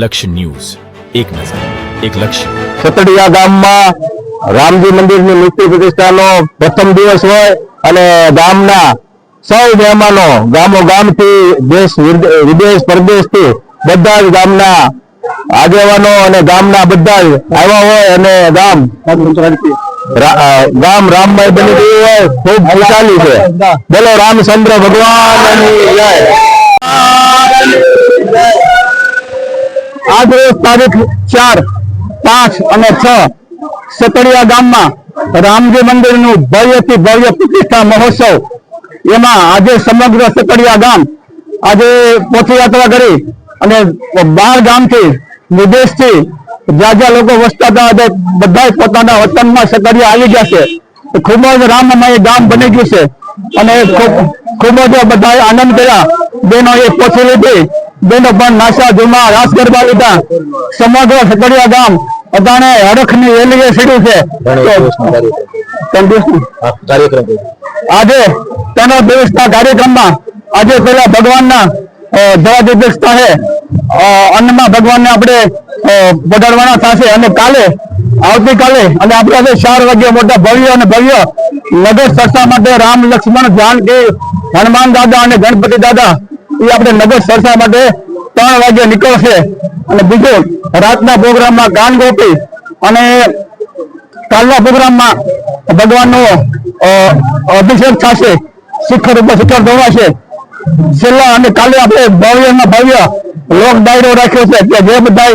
લક્ષ્ય ન્યૂઝ. એક નજર, એક લક્ષ્ય. સતડિયા ગામમાં રામજી મંદિરની મૂર્તિ પ્રતિષ્ઠાનો પ્રથમ દિવસ હોય અને ગામના સૌ મહેમાનો ગામો ગામથી દેશ વિદેશ, પરદેશથી બધા જ ગામના આગેવાનો અને ગામના બધા જ આવ્યા હોય અને ગામ ગામ રામમય બની ગયું હોય, ખૂબ ખુશાલી છે. બોલો, રામચંદ્ર ભગવાન જય. આજ રોજ તારીખ ચાર, પાંચ અને છ સતડિયા ગામમાં રામજી મંદિરનું ભવ્યથી ભવ્ય પ્રતિષ્ઠા મહોત્સવ. એમાં આજે સમગ્ર સતડિયા ગામ આજે પોથયાત્રા કરી અને બાર ગામથી વિદેશથી જ્યાં જ્યાં લોકો વસતા હતા આજે બધા પોતાના વતનમાં સતડિયા આવી ગયા છે. ખૂબ જ રામમય ગામ બની ગયું છે અને ખૂબ જ બધા આનંદ કર્યા. બેનો એક પોથી લીધી. બેનો પણ નાસા ધુમા રાસ ગરબા લીધા. સમગ્ર સકડિયા ગામ અદાણે હરખની રેલીએ સીડ્યું છે. ત્રણ. આજે તેનો દિવસના કાર્યક્રમમાં આજે પેલા ભગવાનના જવાબ અધ્યક્ષતાએ અન્નમાં ભગવાનને આપણે આપડે પધારવાના થશે. અને કાલે આવતીકાલે અને આપણે ચાર વાગે મોટા ભવ્ય અને ભવ્ય નગર સરસા માટે રામ લક્ષ્મણ જાનકી હનુમાન દાદા અને ગણપતિ દાદા એ આપણે નગર સરસા માટે ત્રણ વાગે નીકળશે. અને બીજું રાતના પ્રોગ્રામમાં ગાન ગોપી અને કાલના પ્રોગ્રામમાં ભગવાનનો અભિષેક થશે. શિખર ઉપર શિખર ધોવાશે. છેલ્લા અને કાલે આપણે ભવ્યમાં ભવ્ય લોક ડાયરો રાખ્યો છે. કે જે બધા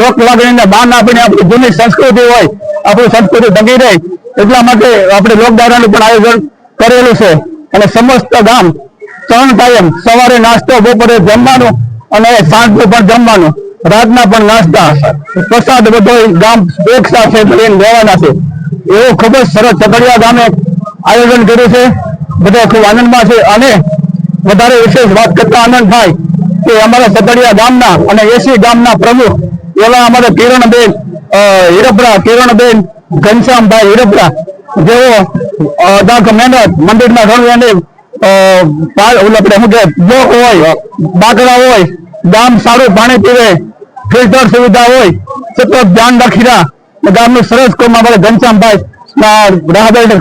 લોક લાગણીને બાન આપીને આપણી જૂની સંસ્કૃતિ હોય, આપણી સંસ્કૃતિ ટકી રહે, એટલા માટે આપણે લોક ડાયરાનું પણ આયોજન કરેલું છે. અને સમસ્ત ગામ ત્રણ ટાઈમ સવારે નાસ્તો, બપોરે જમવાનું અને સાંજે પણ જમવાનું. રાતના પણ નાસ્તા. પ્રસાદ બધો ગામ એક સાથે લઈને લેવાના છે. એવું ખૂબ જ સરસ ચકડિયા ગામે આયોજન કર્યું છે. બધા ખૂબ આનંદમાં છે. અને વધારે વિશેષ વાત કરતા આનંદ થાય કે અમારા સતડિયા ગામના અને એસી ગામના પ્રમુખ એવા અમારા કિરણબેન હિરપરા, કિરણબેન, ઘનશ્યામભાઈ હિરપરા જેઓ દાખ મહેનત મંદિરના ઓલું આપણે શું કે બ્લોક હોય, બાકડા હોય, ગામ સારું પાણી પીવે, ફિલ્ટર સુવિધા હોય તો ધ્યાન રાખી રહ્યા. ગામનું સરસ કામ અમારા ઘનશ્યામભાઈ રાહબેન